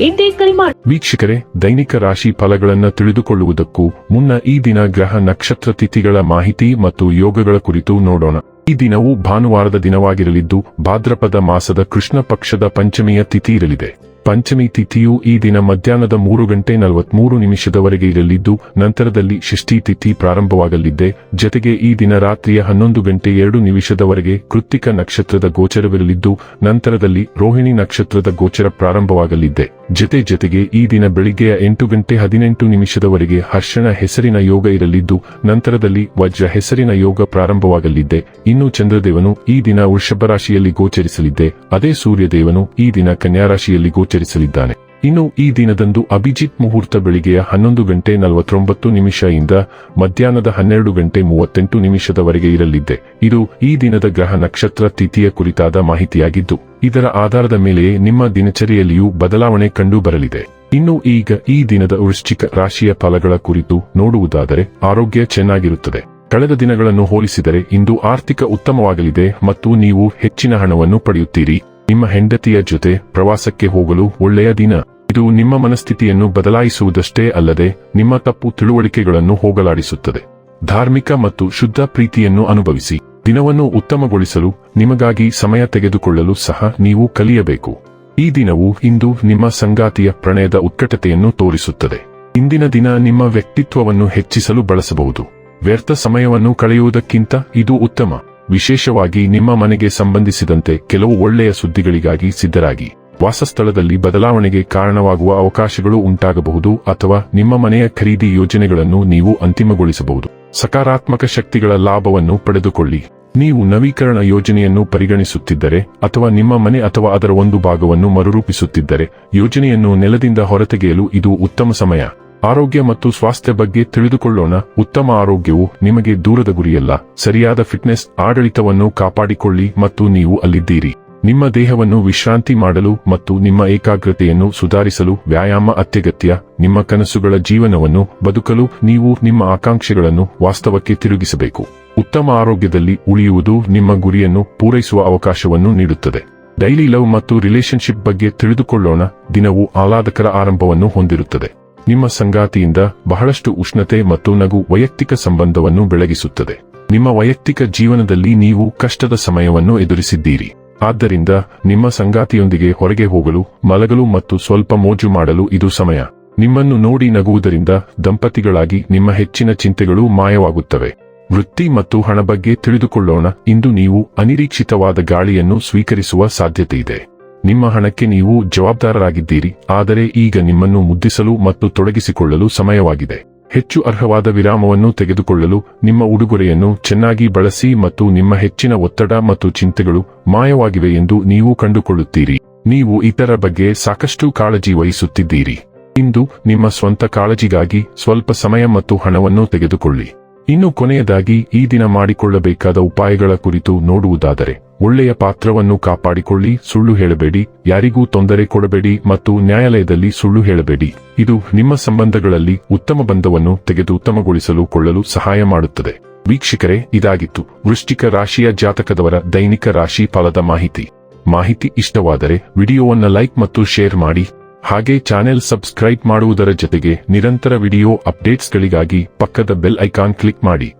ಎಂದೇ ಕರೆ ಮಾಡಿ ವೀಕ್ಷಕರೇ, ದೈನಿಕ ರಾಶಿ ಫಲಗಳನ್ನು ತಿಳಿದುಕೊಳ್ಳುವುದಕ್ಕೂ ಮುನ್ನ ಈ ದಿನ ಗ್ರಹ ನಕ್ಷತ್ರ ತಿಥಿಗಳ ಮಾಹಿತಿ ಮತ್ತು ಯೋಗಗಳ ಕುರಿತು ನೋಡೋಣ. ಈ ದಿನವು ಭಾನುವಾರದ ದಿನವಾಗಿರಲಿದ್ದು, ಭಾದ್ರಪದ ಮಾಸದ ಕೃಷ್ಣ ಪಕ್ಷದ ಪಂಚಮಿಯ ತಿಥಿ ಇರಲಿದೆ. ಪಂಚಮಿ ತಿಥಿಯು ಈ ದಿನ ಮಧ್ಯಾಹ್ನದ ಮೂರು ಗಂಟೆ ನಲವತ್ಮೂರು ನಿಮಿಷದವರೆಗೆ ಇರಲಿದ್ದು, ನಂತರದಲ್ಲಿ ಷಷ್ಠಿ ತಿಥಿ ಪ್ರಾರಂಭವಾಗಲಿದ್ದೆ. ಜತೆಗೆ ಈ ದಿನ ರಾತ್ರಿಯ ಹನ್ನೊಂದು ಗಂಟೆ ಎರಡು ನಿಮಿಷದವರೆಗೆ ಕೃತ್ತಿಕ ನಕ್ಷತ್ರದ ಗೋಚರವಿರಲಿದ್ದು, ನಂತರದಲ್ಲಿ ರೋಹಿಣಿ ನಕ್ಷತ್ರದ ಗೋಚರ ಪ್ರಾರಂಭವಾಗಲಿದ್ದೆ. ಜತೆ ಜತೆಗೆ ಈ ದಿನ ಬೆಳಿಗ್ಗೆಯ ಎಂಟು ಗಂಟೆ ಹದಿನೆಂಟು ನಿಮಿಷದವರೆಗೆ ಹರ್ಷಣ ಹೆಸರಿನ ಯೋಗ ಇರಲಿದ್ದು, ನಂತರದಲ್ಲಿ ವಜ್ರ ಹೆಸರಿನ ಯೋಗ ಪ್ರಾರಂಭವಾಗಲಿದ್ದೆ. ಇನ್ನು ಚಂದ್ರದೇವನು ಈ ದಿನ ವೃಷಭ ರಾಶಿಯಲ್ಲಿ ಗೋಚರಿಸಲಿದ್ದೆ. ಅದೇ ಸೂರ್ಯದೇವನು ಈ ದಿನ ಕನ್ಯಾ ರಾಶಿಯಲ್ಲಿ ಗೋಚರಿಸಲಿದ್ದಾನೆ. ಇನ್ನು ಈ ದಿನದಂದು ಅಭಿಜಿತ್ ಮುಹೂರ್ತ ಬೆಳಿಗ್ಗೆಯ ಹನ್ನೊಂದು ಗಂಟೆ ನಲವತ್ತೊಂಬತ್ತು ನಿಮಿಷ ಇಂದ ಮಧ್ಯಾಹ್ನದ ಹನ್ನೆರಡು ಗಂಟೆ ಮೂವತ್ತೆಂಟು ನಿಮಿಷದವರೆಗೆ ಇರಲಿದ್ದೆ. ಇದು ಈ ದಿನದ ಗ್ರಹ ನಕ್ಷತ್ರ ತಿಥಿಯ ಕುರಿತಾದ ಮಾಹಿತಿಯಾಗಿದ್ದು, ಇದರ ಆಧಾರದ ಮೇಲೆಯೇ ನಿಮ್ಮ ದಿನಚರಿಯಲ್ಲಿಯೂ ಬದಲಾವಣೆ ಕಂಡು ಬರಲಿದೆ ಇನ್ನು ಈಗ ಈ ದಿನದ ವೃಶ್ಚಿಕ ರಾಶಿಯ ಫಲಗಳ ಕುರಿತು ನೋಡುವುದಾದರೆ ಆರೋಗ್ಯ ಚೆನ್ನಾಗಿರುತ್ತದೆ. ಕಳೆದ ದಿನಗಳನ್ನು ಹೋಲಿಸಿದರೆ ಇಂದು ಆರ್ಥಿಕ ಉತ್ತಮವಾಗಲಿದೆ ಮತ್ತು ನೀವು ಹೆಚ್ಚಿನ ಹಣವನ್ನು ಪಡೆಯುತ್ತೀರಿ. ನಿಮ್ಮ ಹೆಂಡತಿಯ ಜೊತೆ ಪ್ರವಾಸಕ್ಕೆ ಹೋಗಲು ಒಳ್ಳೆಯ ದಿನ. ಇದು ನಿಮ್ಮ ಮನಸ್ಥಿತಿಯನ್ನು ಬದಲಾಯಿಸುವುದಷ್ಟೇ ಅಲ್ಲದೆ ನಿಮ್ಮ ತಪ್ಪು ತಿಳುವಳಿಕೆಗಳನ್ನು ಹೋಗಲಾಡಿಸುತ್ತದೆ. ಧಾರ್ಮಿಕ ಮತ್ತು ಶುದ್ಧ ಪ್ರೀತಿಯನ್ನು ಅನುಭವಿಸಿ. ದಿನವನ್ನು ಉತ್ತಮಗೊಳಿಸಲು ನಿಮಗಾಗಿ ಸಮಯ ತೆಗೆದುಕೊಳ್ಳಲು ಸಹ ನೀವು ಕಲಿಯಬೇಕು. ಈ ದಿನವು ಇಂದು ನಿಮ್ಮ ಸಂಗಾತಿಯ ಪ್ರಣಯದ ಉತ್ಕಟತೆಯನ್ನು ತೋರಿಸುತ್ತದೆ. ಇಂದಿನ ದಿನ ನಿಮ್ಮ ವ್ಯಕ್ತಿತ್ವವನ್ನು ಹೆಚ್ಚಿಸಲು ಬಳಸಬಹುದು. ವ್ಯರ್ಥ ಸಮಯವನ್ನು ಕಳೆಯುವುದಕ್ಕಿಂತ ಇದು ಉತ್ತಮ. ವಿಶೇಷವಾಗಿ ನಿಮ್ಮ ಮನೆಗೆ ಸಂಬಂಧಿಸಿದಂತೆ ಕೆಲವು ಒಳ್ಳೆಯ ಸುದ್ದಿಗಳಿಗಾಗಿ ಸಿದ್ಧರಾಗಿ. ವಾಸಸ್ಥಳದಲ್ಲಿ ಬದಲಾವಣೆಗೆ ಕಾರಣವಾಗುವ ಅವಕಾಶಗಳು ಉಂಟಾಗಬಹುದು ಅಥವಾ ನಿಮ್ಮ ಮನೆಯ ಖರೀದಿ ಯೋಜನೆಗಳನ್ನು ನೀವು ಅಂತಿಮಗೊಳಿಸಬಹುದು. ಸಕಾರಾತ್ಮಕ ಶಕ್ತಿಗಳ ಲಾಭವನ್ನು ಪಡೆದುಕೊಳ್ಳಿ. ನೀವು ನವೀಕರಣ ಯೋಜನೆಯನ್ನು ಪರಿಗಣಿಸುತ್ತಿದ್ದರೆ ಅಥವಾ ನಿಮ್ಮ ಮನೆ ಅಥವಾ ಅದರ ಒಂದು ಭಾಗವನ್ನು ಮರುರೂಪಿಸುತ್ತಿದ್ದರೆ ಯೋಜನೆಯನ್ನು ನೆಲದಿಂದ ಹೊರತೆಗೆಯಲು ಇದು ಉತ್ತಮ ಸಮಯ. ಆರೋಗ್ಯ ಮತ್ತು ಸ್ವಾಸ್ಥ್ಯ ಬಗ್ಗೆ ತಿಳಿದುಕೊಳ್ಳೋಣ. ಉತ್ತಮ ಆರೋಗ್ಯವು ನಿಮಗೆ ದೂರದ ಗುರಿಯಲ್ಲ. ಸರಿಯಾದ ಫಿಟ್ನೆಸ್ ಆಡಳಿತವನ್ನು ಕಾಪಾಡಿಕೊಳ್ಳಿ ಮತ್ತು ನೀವು ಅಲ್ಲಿದ್ದೀರಿ. ನಿಮ್ಮ ದೇಹವನ್ನು ವಿಶ್ರಾಂತಿ ಮಾಡಲು ಮತ್ತು ನಿಮ್ಮ ಏಕಾಗ್ರತೆಯನ್ನು ಸುಧಾರಿಸಲು ವ್ಯಾಯಾಮ ಅತ್ಯಗತ್ಯ. ನಿಮ್ಮ ಕನಸುಗಳ ಜೀವನವನ್ನು ಬದುಕಲು ನೀವು ನಿಮ್ಮ ಆಕಾಂಕ್ಷೆಗಳನ್ನು ವಾಸ್ತವಕ್ಕೆ ತಿರುಗಿಸಬೇಕು. ಉತ್ತಮ ಆರೋಗ್ಯದಲ್ಲಿ ಉಳಿಯುವುದು ನಿಮ್ಮ ಗುರಿಯನ್ನು ಪೂರೈಸುವ ಅವಕಾಶವನ್ನು ನೀಡುತ್ತದೆ. ಡೈಲಿ ಲವ್ ಮತ್ತು ರಿಲೇಶನ್ಶಿಪ್ ಬಗ್ಗೆ ತಿಳಿದುಕೊಳ್ಳೋಣ. ದಿನವು ಆಹ್ಲಾದಕರ ಆರಂಭವನ್ನು ಹೊಂದಿರುತ್ತದೆ. ನಿಮ್ಮ ಸಂಗಾತಿಯಿಂದ ಬಹಳಷ್ಟು ಉಷ್ಣತೆ ಮತ್ತು ನಗು ವೈಯಕ್ತಿಕ ಸಂಬಂಧವನ್ನು ಬೆಳಗಿಸುತ್ತದೆ. ನಿಮ್ಮ ವೈಯಕ್ತಿಕ ಜೀವನದಲ್ಲಿ ನೀವು ಕಷ್ಟದ ಸಮಯವನ್ನು ಎದುರಿಸಿದ್ದೀರಿ. ಆದ್ದರಿಂದ ನಿಮ್ಮ ಸಂಗಾತಿಯೊಂದಿಗೆ ಹೊರಗೆ ಹೋಗಲು, ಮಲಗಲು ಮತ್ತು ಸ್ವಲ್ಪ ಮೋಜು ಮಾಡಲು ಇದು ಸಮಯ. ನಿಮ್ಮನ್ನು ನೋಡಿ ನಗುವುದರಿಂದ ದಂಪತಿಗಳಾಗಿ ನಿಮ್ಮ ಹೆಚ್ಚಿನ ಚಿಂತೆಗಳು ಮಾಯವಾಗುತ್ತವೆ. ವೃತ್ತಿ ಮತ್ತು ಹಣ ಬಗ್ಗೆ ತಿಳಿದುಕೊಳ್ಳೋಣ. ಇಂದು ನೀವು ಅನಿರೀಕ್ಷಿತವಾದ ಗಾಳಿಯನ್ನು ಸ್ವೀಕರಿಸುವ ಸಾಧ್ಯತೆಯಿದೆ. ನಿಮ್ಮ ಹಣಕ್ಕೆ ನೀವು ಜವಾಬ್ದಾರರಾಗಿದ್ದೀರಿ, ಆದರೆ ಈಗ ನಿಮ್ಮನ್ನು ಮುದ್ದಿಸಲು ಮತ್ತು ತೊಡಗಿಸಿಕೊಳ್ಳಲು ಸಮಯವಾಗಿದೆ. ಹೆಚ್ಚು ಅರ್ಹವಾದ ವಿರಾಮವನ್ನು ತೆಗೆದುಕೊಳ್ಳಲು ನಿಮ್ಮ ಉಡುಗೊರೆಯನ್ನು ಚೆನ್ನಾಗಿ ಬಳಸಿ ಮತ್ತು ನಿಮ್ಮ ಹೆಚ್ಚಿನ ಒತ್ತಡ ಮತ್ತು ಚಿಂತೆಗಳು ಮಾಯವಾಗಿವೆ ಎಂದು ನೀವು ಕಂಡುಕೊಳ್ಳುತ್ತೀರಿ. ನೀವು ಇತರ ಬಗ್ಗೆ ಸಾಕಷ್ಟು ಕಾಳಜಿ ವಹಿಸುತ್ತಿದ್ದೀರಿ. ಇಂದು ನಿಮ್ಮ ಸ್ವಂತ ಕಾಳಜಿಗಾಗಿ ಸ್ವಲ್ಪ ಸಮಯ ಮತ್ತು ಹಣವನ್ನು ತೆಗೆದುಕೊಳ್ಳಿ. ಇನ್ನು ಕೊನೆಯದಾಗಿ ಈ ದಿನ ಮಾಡಿಕೊಳ್ಳಬೇಕಾದ ಉಪಾಯಗಳ ಕುರಿತು ನೋಡುವುದಾದರೆ ಒಳ್ಳೆಯ ಪಾತ್ರವನ್ನು ಕಾಪಾಡಿಕೊಳ್ಳಿ, ಸುಳ್ಳು ಹೇಳಬೇಡಿ, ಯಾರಿಗೂ ತೊಂದರೆ ಕೊಡಬೇಡಿ ಮತ್ತು ನ್ಯಾಯಾಲಯದಲ್ಲಿ ಸುಳ್ಳು ಹೇಳಬೇಡಿ. ಇದು ನಿಮ್ಮ ಸಂಬಂಧಗಳಲ್ಲಿ ಉತ್ತಮ ಬಂಧವನ್ನು ತೆಗೆದು ಉತ್ತಮಗೊಳಿಸಲು ಕೊಳ್ಳಲು ಸಹಾಯ ಮಾಡುತ್ತದೆ. ವೀಕ್ಷಕರೇ, ಇದಾಗಿತ್ತು ವೃಶ್ಚಿಕ ರಾಶಿಯ ಜಾತಕದವರ ದೈನಿಕ ರಾಶಿ ಫಲದ ಮಾಹಿತಿ. ಮಾಹಿತಿ ಇಷ್ಟವಾದರೆ ವಿಡಿಯೋವನ್ನ ಲೈಕ್ ಮತ್ತು ಶೇರ್ ಮಾಡಿ. ಹಾಗೆ ಚಾನೆಲ್ ಸಬ್ಸ್ಕ್ರೈಬ್ ಮಾಡುವುದರ ಜೊತೆಗೆ ನಿರಂತರ ವಿಡಿಯೋ ಅಪ್ಡೇಟ್ಸ್ಗಳಿಗಾಗಿ ಪಕ್ಕದ ಬೆಲ್ ಐಕಾನ್ ಕ್ಲಿಕ್ ಮಾಡಿ.